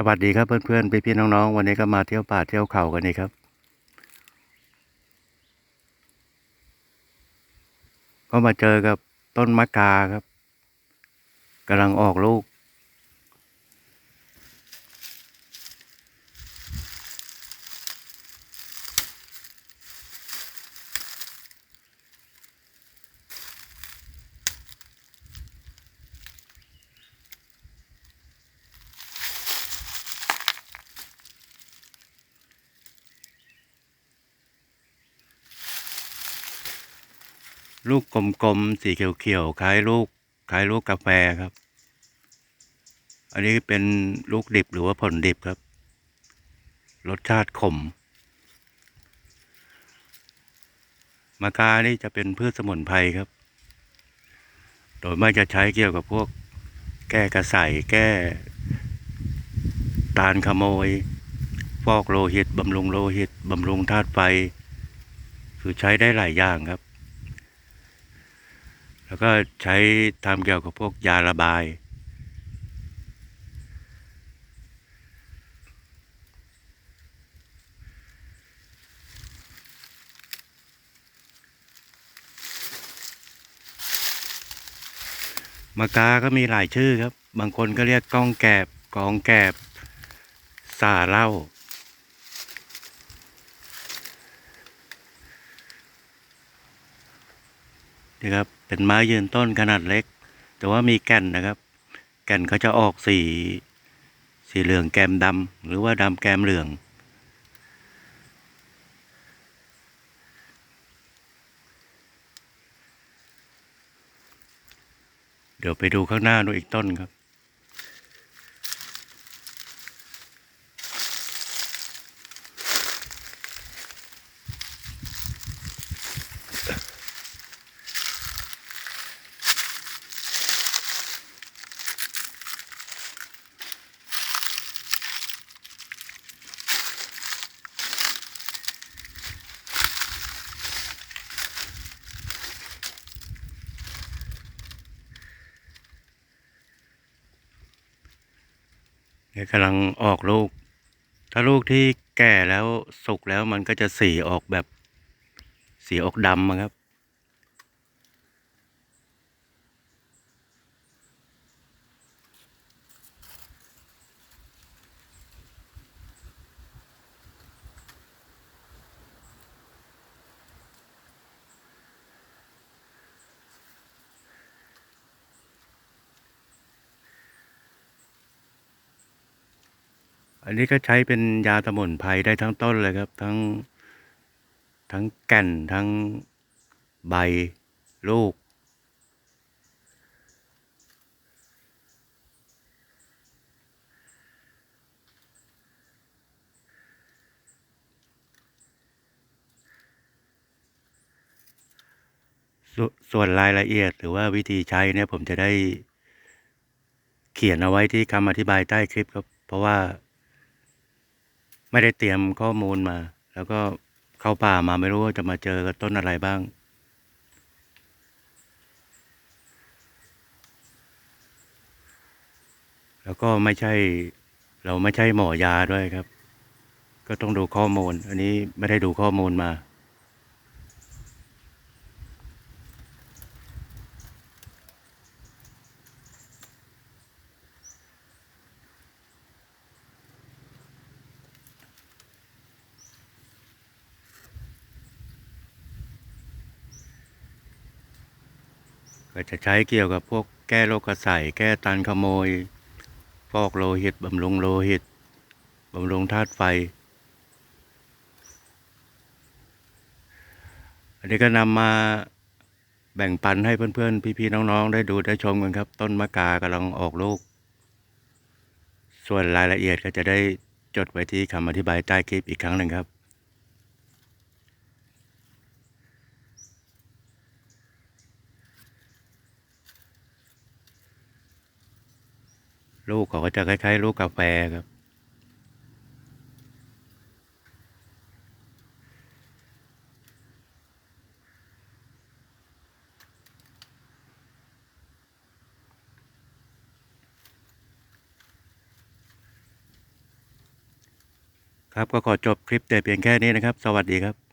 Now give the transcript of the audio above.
สวัสดีครับเพื่อนๆพี่ๆน้องๆวันนี้ก็มาเที่ยวป่าเที่ยวเขากันนี่ครับ ก็มาเจอกับต้นมะกาครับกำลังออกลูก ลูกกลมๆสีเขียวๆคล้ายลูกคล้ายลูกกาแฟครับ อันนี้เป็นลูกดิบหรือว่าผลดิบครับ รสชาติขมมะกานี่จะเป็นพืชสมุนไพรครับ โดยไม่จะใช้เกี่ยวกับพวกแก้กระใสแก้ ตาลขโมย ฟอกโลหิตบำรุงโลหิตบำรุงธาตุไฟคือใช้ได้หลายอย่างครับ แล้วก็ใช้ทำเกี่ยวกับพวกยาระบาย มากาก็มีหลายชื่อครับ บางคนก็เรียกก้องแกบกองแกบสาเหล่านี่ครับ เป็นไม้ยืนต้นขนาดเล็ก แต่ว่ามีแก่นนะครับ แก่นเขาจะออกสี สีเหลืองแกมดำหรือว่าดำแกมเหลือง เดี๋ยวไปดูข้างหน้าดูอีกต้นครับ นี่ยกำลังออกลูก ถ้าลูกที่แก่แล้วสุกแล้วมันก็จะสีออกแบบ สีออกดำครับ อันนี้ก็ใช้เป็นยาสมุนไพรได้ทั้งต้นเลยครับ ทั้งทั้งแก่นทั้งใบลูกส,ส่วนรายละเอียดหรือว่าวิธีใช้เนี่ยผมจะได้เขียนเอาไว้ที่คำอธิบายใต้คลิปครับ เพราะว่า ไม่ได้เตรียมข้อมูลมา แล้วก็เข้าป่ามาไม่รู้ว่าจะมาเจอกับต้นอะไรบ้าง แล้วก็ไม่ใช่เราไม่ใช่หมอยาด้วยครับ ก็ต้องดูข้อมูล อันนี้ไม่ได้ดูข้อมูลมา ก็จะใช้เกี่ยวกับพวกแก้โรคกระใสแก้ตันขโมย ฟอกโลหิตบำรุงโลหิตบำรุงธาตุไฟ อันนี้ก็นำมาแบ่งปันให้เพื่อนๆ พี่ๆ น้องๆ ได้ดูได้ชมกันครับ ต้นมะกากำลังออกลูก ส่วนรายละเอียดก็จะได้จดไว้ที่คำอธิบายใต้คลิปอีกครั้งหนึ่งครับ ลูกเขาก็จะคล้ายๆลูกกาแฟครับ ครับก็ขอจบคลิปแต่เพียงแค่นี้นะครับ สวัสดีครับ